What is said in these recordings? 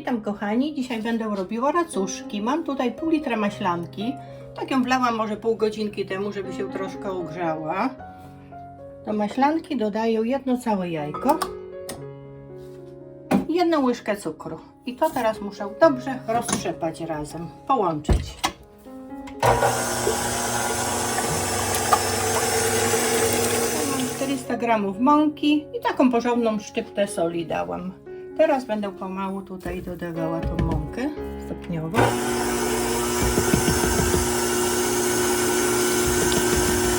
Witam kochani, dzisiaj będę robiła racuszki. Mam tutaj pół litra maślanki. Tak ją wlałam może pół godzinki temu, żeby się troszkę ogrzała. Do maślanki dodaję jedno całe jajko i jedną łyżkę cukru. I to teraz muszę dobrze roztrzepać razem, połączyć. Mam 400 gramów mąki i taką porządną szczyptę soli dałam. Teraz będę pomału tutaj dodawała tą mąkę stopniowo.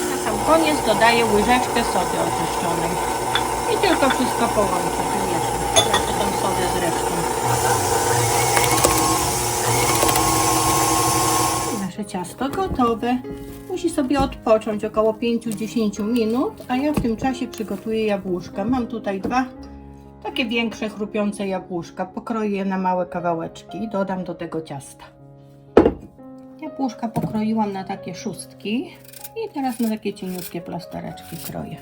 Na sam koniec dodaję łyżeczkę sody oczyszczonej. I tylko wszystko połączę. Wymieszam. Trochę tą sodę z resztą. Nasze ciasto gotowe. Musi sobie odpocząć około 5-10 minut, a ja w tym czasie przygotuję jabłuszka. Mam tutaj dwa takie większe, chrupiące jabłuszka. Pokroję je na małe kawałeczki i dodam do tego ciasta. Jabłuszka pokroiłam na takie szóstki i teraz na takie cieniutkie plastereczki kroję.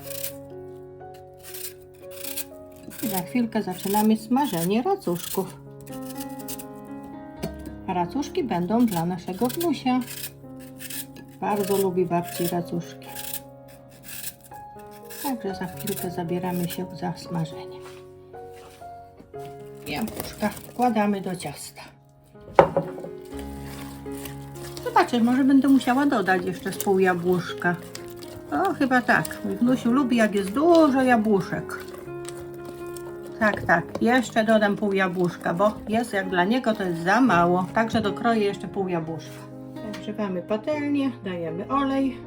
I za chwilkę zaczynamy smażenie racuszków. Racuszki będą dla naszego wnusia. Bardzo lubi babci racuszki. Także za chwilkę zabieramy się za smażenie. Jabłuszka wkładamy do ciasta. Zobaczę, może będę musiała dodać jeszcze z pół jabłuszka. O, chyba tak. Mój wnusiu lubi, jak jest dużo jabłuszek. Tak, tak. Jeszcze dodam pół jabłuszka, bo jest jak dla niego to jest za mało. Także dokroję jeszcze pół jabłuszka. Zagrzewamy patelnię, dajemy olej.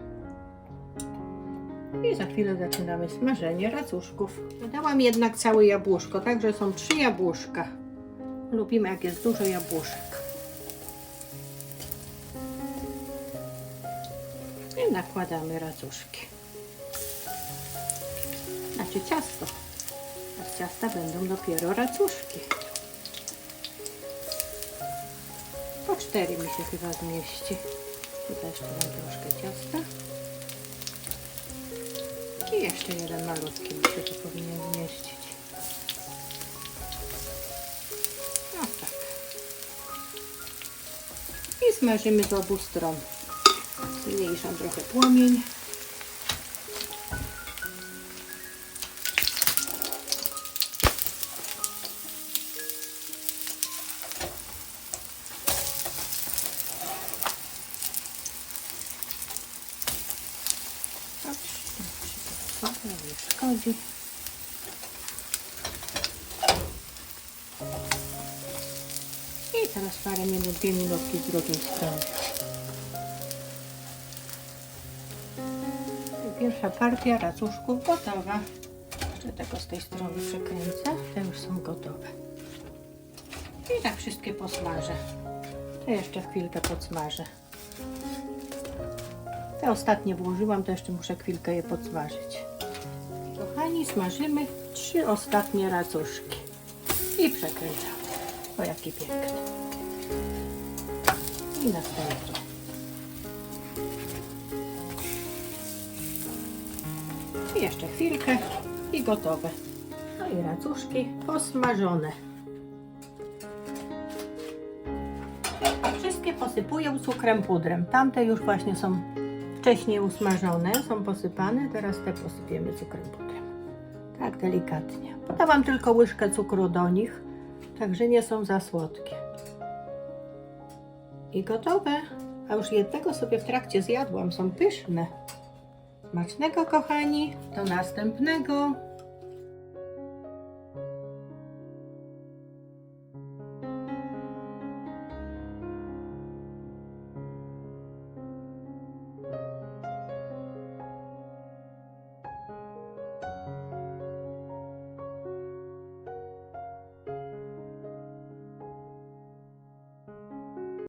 I za chwilę zaczynamy smażenie racuszków. Dodałam jednak całe jabłuszko, także są trzy jabłuszka. Lubimy jak jest dużo jabłuszek. I nakładamy racuszki. Znaczy ciasto. A z ciasta będą dopiero racuszki. Po cztery mi się chyba zmieści. Tutaj jeszcze mam troszkę ciasta. I jeszcze jeden malutki się tu powinien zmieścić. No tak. I smażymy z obu stron. Zmniejszam trochę płomień. Dobrze, szkodzi. I teraz parę minut, dwie minutki z drugiej strony. Pierwsza partia racuszków gotowa. Jeszcze tego z tej strony przekręcę. Te już są gotowe. I tak wszystkie posmażę. To jeszcze chwilkę podsmażę. Te ostatnie włożyłam, to jeszcze muszę chwilkę je podsmażyć. Kochani, smażymy trzy ostatnie racuszki. I przekręcamy. O, jaki piękny. I następny. I jeszcze chwilkę i gotowe. No i racuszki posmażone. Wszystkie posypuję cukrem pudrem. Tamte już właśnie są wcześniej usmażone, są posypane. Teraz te posypiemy cukrem pudrem. Tak delikatnie. Podałam tylko łyżkę cukru do nich, także nie są za słodkie. I gotowe. A już jednego sobie w trakcie zjadłam, są pyszne. Smacznego kochani, do następnego.